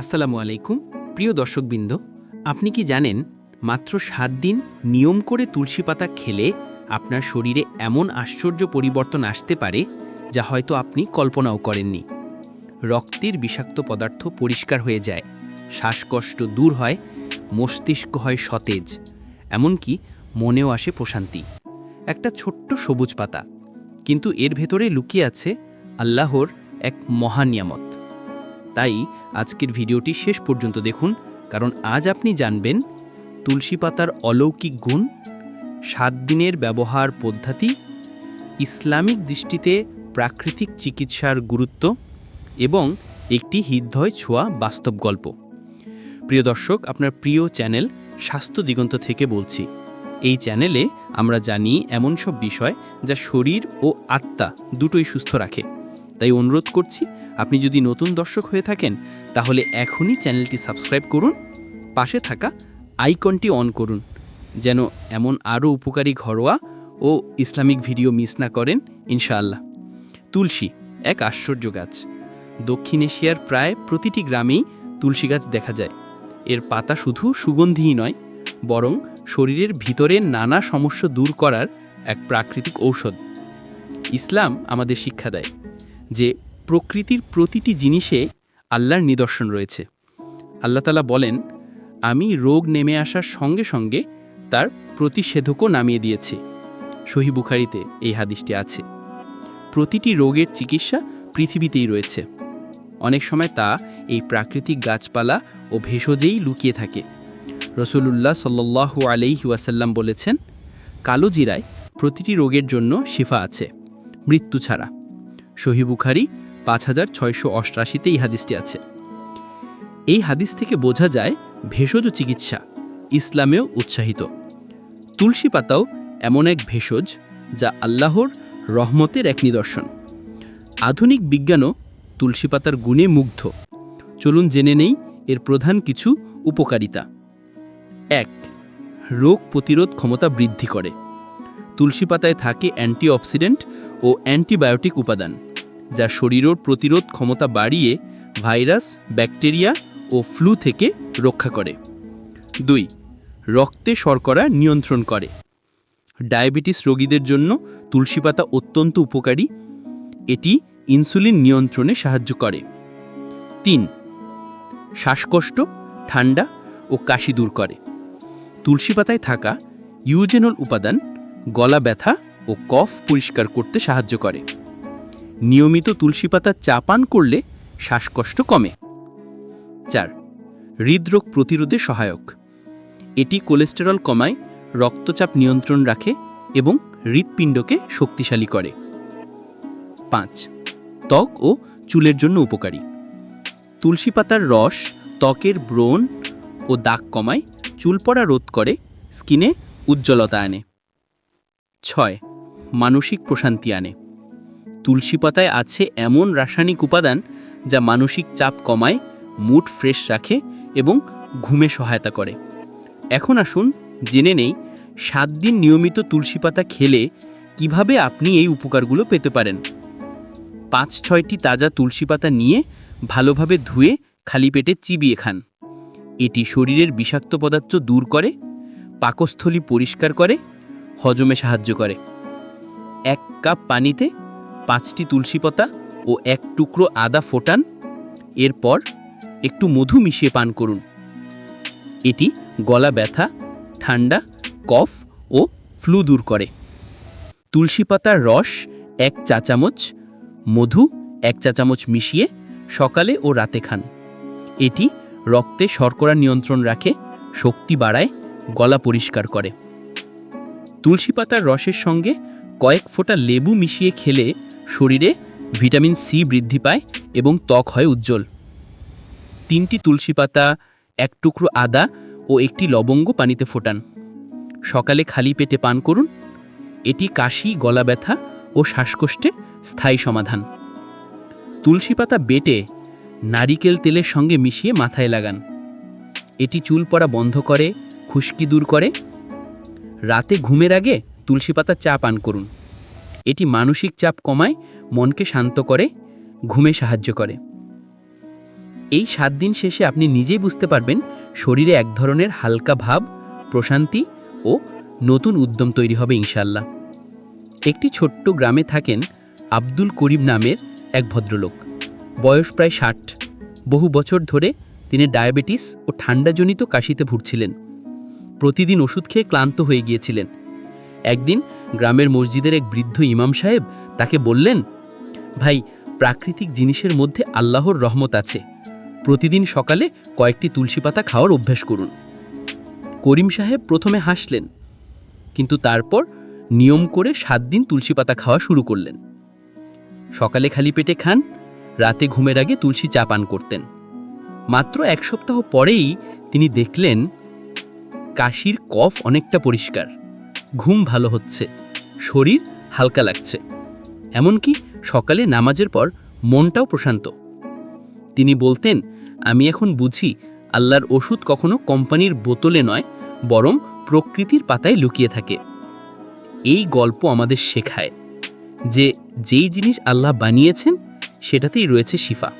আসসালামু আলাইকুম, প্রিয় দর্শকবৃন্দ। আপনি কি জানেন, মাত্র সাত দিন নিয়ম করে তুলসী পাতা খেলে আপনার শরীরে এমন আশ্চর্য পরিবর্তন আসতে পারে, যা হয়তো আপনি কল্পনাও করেননি। রক্তের বিষাক্ত পদার্থ পরিষ্কার হয়ে যায়, শ্বাসকষ্ট দূর হয়, মস্তিষ্ক হয় সতেজ, এমনকি মনেও আসে প্রশান্তি। একটা ছোট্ট সবুজ পাতা, কিন্তু এর ভেতরে লুকিয়ে আছে আল্লাহর এক মহানিয়ামত তাই আজকের ভিডিওটি শেষ পর্যন্ত দেখুন, কারণ আজ আপনি জানবেন তুলসী পাতার অলৌকিক গুণ, সাত দিনের ব্যবহার পদ্ধতি, ইসলামিক দৃষ্টিতে প্রাকৃতিক চিকিৎসার গুরুত্ব এবং একটি হৃদয় ছোঁয়া বাস্তব গল্প। প্রিয় দর্শক, আপনার প্রিয় চ্যানেল স্বাস্থ্য দিগন্ত থেকে বলছি। এই চ্যানেলে আমরা জানি এমন সব বিষয় যা শরীর ও আত্মা দুটোই সুস্থ রাখে। তাই অনুরোধ করছি, আপনি যদি নতুন দর্শক হয়ে থাকেন, তাহলে এখনই চ্যানেলটি সাবস্ক্রাইব করুন, পাশে থাকা আইকনটি অন করুন, যেন এমন আরও উপকারী ঘরোয়া ও ইসলামিক ভিডিও মিস না করেন, ইনশাআল্লাহ। তুলসী, এক আশ্চর্য গাছ। দক্ষিণ এশিয়ার প্রায় প্রতিটি গ্রামেই তুলসী গাছ দেখা যায়। এর পাতা শুধু সুগন্ধিই নয়, বরং শরীরের ভিতরে নানা সমস্যা দূর করার এক প্রাকৃতিক ঔষধ। ইসলাম আমাদের শিক্ষা দেয়। যে প্রকৃতির প্রতিটি জিনিসে আল্লাহর নিদর্শন রয়েছে। আল্লাহ তালা বলেন, আমি রোগ নেমে আসার সঙ্গে সঙ্গে তার প্রতিষেধকও নামিয়ে দিয়েছি। সহি বুখারিতে এই হাদিসটি আছে। প্রতিটি রোগের চিকিৎসা পৃথিবীতেই রয়েছে। অনেক সময় তা এই প্রাকৃতিক গাছপালা ও ভেষজেই লুকিয়ে থাকে। রসুলুল্লাহ সাল্লু আলাইহি ওয়াসাল্লাম বলেছেন, কালো জিরায় প্রতিটি রোগের জন্য শিফা আছে, মৃত্যু ছাড়া। সহি বুখারি পাঁচ হাজার ছয়শো অষ্টআশিতে এই হাদিসটি আছে। এই হাদিস থেকে বোঝা যায়, ভেষজ চিকিৎসা ইসলামেও উৎসাহিত। তুলসী পাতাও এমন এক ভেষজ যা আল্লাহর রহমতের এক নিদর্শন। আধুনিক বিজ্ঞানও তুলসী পাতার গুণে মুগ্ধ। চলুন জেনে নেই এর প্রধান কিছু উপকারিতা। এক, রোগ প্রতিরোধ ক্ষমতা বৃদ্ধি করে। তুলসী পাতায় থাকে অ্যান্টিঅক্সিডেন্ট ও অ্যান্টিবায়োটিক উপাদান। যা শরীরের প্রতিরোধ ক্ষমতা বাড়িয়ে ভাইরাস, ব্যাকটেরিয়া ও ফ্লু থেকে রক্ষা করে। দুই, রক্তে শর্করা নিয়ন্ত্রণ করে। ডায়াবেটিস রোগীদের জন্য তুলসী পাতা অত্যন্ত উপকারী। এটি ইনসুলিন নিয়ন্ত্রণে সাহায্য করে। তিন, শ্বাসকষ্ট, ঠান্ডা ও কাশি দূর করে। তুলসী পাতায় থাকা ইউজেনল উপাদান গলা ব্যথা ও কফ পরিষ্কার করতে সাহায্য করে। নিয়মিত তুলসী পাতা চা পান করলে শ্বাসকষ্ট কমে। চার, হৃদরোগ প্রতিরোধে সহায়ক। এটি কোলেস্টেরল কমায়, রক্তচাপ নিয়ন্ত্রণ রাখে এবং হৃৎপিণ্ডকে শক্তিশালী করে। পাঁচ, ত্বক ও চুলের জন্য উপকারী। তুলসী পাতার রস, ত্বকের ব্রণ ও দাগ কমায়, চুল পড়া রোধ করে, স্কিনে উজ্জ্বলতা আনে। ছয়, মানসিক প্রশান্তি আনে। তুলসী পাতায় আছে এমন রাসায়নিক উপাদান যা মানসিক চাপ কমায়, মুড ফ্রেশ রাখে এবং ঘুমে সহায়তা করে। এখন আসুন জেনে নেই সাত দিন নিয়মিত তুলসী পাতা খেলে কীভাবে আপনি এই উপকারগুলো পেতে পারেন। পাঁচ ছয়টি তাজা তুলসী পাতা নিয়ে ভালোভাবে ধুয়ে খালি পেটে চিবিয়ে খান। এটি শরীরের বিষাক্ত পদার্থ দূর করে, পাকস্থলী পরিষ্কার করে, হজমে সাহায্য করে। এক কাপ পানিতে পাঁচটি তুলসী পাতা ও এক টুকরো আদা ফোটান। এরপর একটু মধু মিশিয়ে পান করুন। এটি গলা ব্যথা, ঠান্ডা, কফ ও ফ্লু দূর করে। তুলসী পাতার রস এক চা চামচ, মধু এক চা চামচ মিশিয়ে সকালে ও রাতে খান। এটি রক্তে শর্করা নিয়ন্ত্রণ রাখে, শক্তি বাড়ায়, গলা পরিষ্কার করে। তুলসী পাতার রসের সঙ্গে কয়েক ফোঁটা লেবু মিশিয়ে খেলে শরীরে ভিটামিন সি বৃদ্ধি পায় এবং ত্বক হয় উজ্জ্বল। তিনটি তুলসী পাতা, এক টুকরো আদা ও একটি লবঙ্গ পানিতে ফোটান। সকালে খালি পেটে পান করুন। এটি কাশি, গলা ব্যথা ও শ্বাসকষ্টের স্থায়ী সমাধান। তুলসী পাতা বেটে নারিকেল তেলের সঙ্গে মিশিয়ে মাথায় লাগান। এটি চুল পড়া বন্ধ করে, খুশকি দূর করে। রাতে ঘুমের আগে তুলসী পাতা চা পান করুন। এটি মানসিক চাপ কমায়, মনকে শান্ত করে, ঘুমে সাহায্য করে। এই সাত দিন শেষে আপনি নিজেই বুঝতে পারবেন শরীরে এক ধরনের হালকা ভাব, প্রশান্তি ও নতুন উদ্যম তৈরি হবে ইনশাল্লাহ একটি ছোট্ট গ্রামে থাকেন আব্দুল করিম নামের এক ভদ্রলোক। বয়স প্রায় ষাট। বহু বছর ধরে তিনি ডায়াবেটিস ও ঠান্ডাজনিত কাশিতে ভুগছিলেন। প্রতিদিন ওষুধ খেয়ে ক্লান্ত হয়ে গিয়েছিলেন। একদিন গ্রামের মসজিদের এক বৃদ্ধ ইমাম সাহেব তাকে বললেন, ভাই, প্রাকৃতিক জিনিসের মধ্যে আল্লাহর রহমত আছে। প্রতিদিন সকালে কয়েকটি তুলসী পাতা খাওয়ার অভ্যাস করুন। করিম সাহেব প্রথমে হাসলেন, কিন্তু তারপর নিয়ম করে সাত দিন তুলসী পাতা খাওয়া শুরু করলেন। সকালে খালি পেটে খান, রাতে ঘুমের আগে তুলসী চা পান করতেন। মাত্র এক সপ্তাহ পরেই তিনি দেখলেন, কাশির কফ অনেকটা পরিষ্কার। ঘুম ভালো হচ্ছে, শরীর হালকা লাগছে। এমনকি সকালে নামাজের পর মনটাও প্রশান্ত। তিনি বলতেন, আমি এখন বুঝি আল্লাহর ওষুধ কখনো কোম্পানির বোতলে নয়, বরং প্রকৃতির পাতায় লুকিয়ে থাকে। এই গল্প আমাদের শেখায় যে যেই জিনিস আল্লাহ বানিয়েছেন, সেটাতেই রয়েছে শিফা।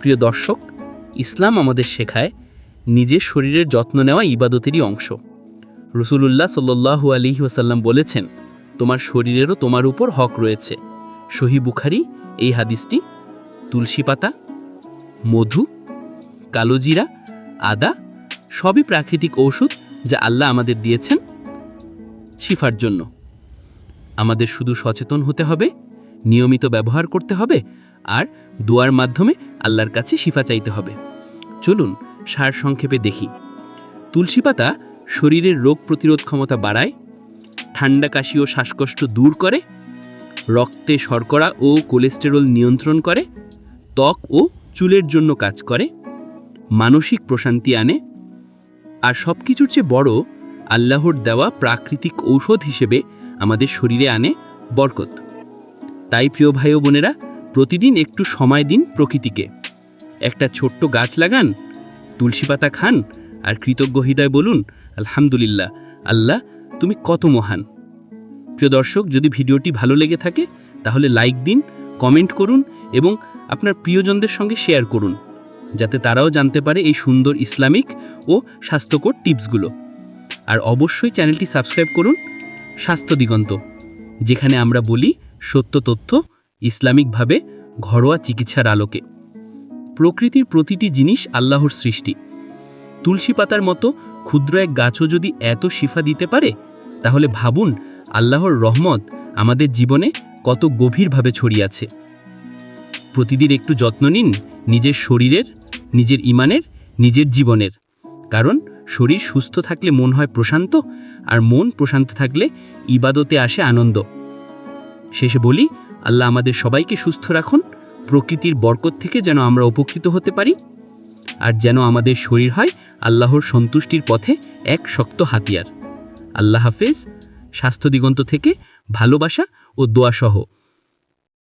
প্রিয় দর্শক, ইসলাম আমাদের শেখায় নিজের শরীরের যত্ন নেওয়া ইবাদতেরই অংশ। রসুলুল্লাহ সাল্লু আলিহি ওয়াসাল্লাম বলেছেন, তোমার শরীরেরও তোমার উপর হক রয়েছে। সহি বুখারি, এই হাদিসটি তুলসী পাতা, মধু কালোজিরা আদা, সবই প্রাকৃতিক ঔষধ যা আল্লাহ আমাদের দিয়েছেন শিফার জন্য। আমাদের শুধু সচেতন হতে হবে, নিয়মিত ব্যবহার করতে হবে, আর দোয়ার মাধ্যমে আল্লাহর কাছে শিফা চাইতে হবে। চলুন সার সংক্ষেপে দেখি। তুলসী পাতা শরীরের রোগ প্রতিরোধ ক্ষমতা বাড়ায়, ঠান্ডা কাশি ও শ্বাসকষ্ট দূর করে, রক্তে শর্করা ও কোলেস্টেরল নিয়ন্ত্রণ করে, ত্বক ও চুলের জন্য কাজ করে, মানসিক প্রশান্তি আনে, আর সব কিছুর চেয়ে বড় আল্লাহর দেওয়া প্রাকৃতিক ঔষধ হিসেবে আমাদের শরীরে আনে বরকত। তাই প্রিয় ভাই বোনেরা, প্রতিদিন একটু সময় দিন প্রকৃতিকে। একটা ছোট্ট গাছ লাগান, তুলসী পাতা খান, আর কৃতজ্ঞ হৃদয় বলুন আলহামদুলিল্লাহ। আল্লাহ, তুমি কত মহান। প্রিয় দর্শক, যদি ভিডিওটি ভালো লেগে থাকে, তাহলে লাইক দিন, কমেন্ট করুন এবং আপনার প্রিয়জনদের সঙ্গে শেয়ার করুন, যাতে তারাও জানতে পারে এই সুন্দর ইসলামিক ও স্বাস্থ্যকর টিপসগুলো। আর অবশ্যই চ্যানেলটি সাবস্ক্রাইব করুন, স্বাস্থ্য দিগন্ত, যেখানে আমরা বলি সত্য তথ্য ইসলামিকভাবে ঘরোয়া চিকিৎসার আলোকে। প্রকৃতির প্রতিটি জিনিস আল্লাহর সৃষ্টি। তুলসী পাতার মতো ক্ষুদ্র এক গাছও যদি এত শিফা দিতে পারে, তাহলে ভাবুন আল্লাহর রহমত আমাদের জীবনে কত গভীরভাবে ছড়িয়ে আছে প্রতিদিন একটু যত্ন নিন নিজের শরীরের, নিজের ইমানের, নিজের জীবনের। কারণ শরীর সুস্থ থাকলে মন হয় প্রশান্ত, আর মন প্রশান্ত থাকলে ইবাদতে আসে আনন্দ। শেষে বলি, আল্লাহ আমাদের সবাইকে সুস্থ রাখুন, প্রকৃতির বরকত থেকে যেন আমরা উপকৃত হতে পারি। আর যেন আমাদের শরীর হয় আল্লাহর সন্তুষ্টির পথে এক শক্ত হাতিয়ার। আল্লাহ হাফেজ। স্বাস্থ্য দিগন্ত থেকে ভালোবাসা ও দোয়া সহ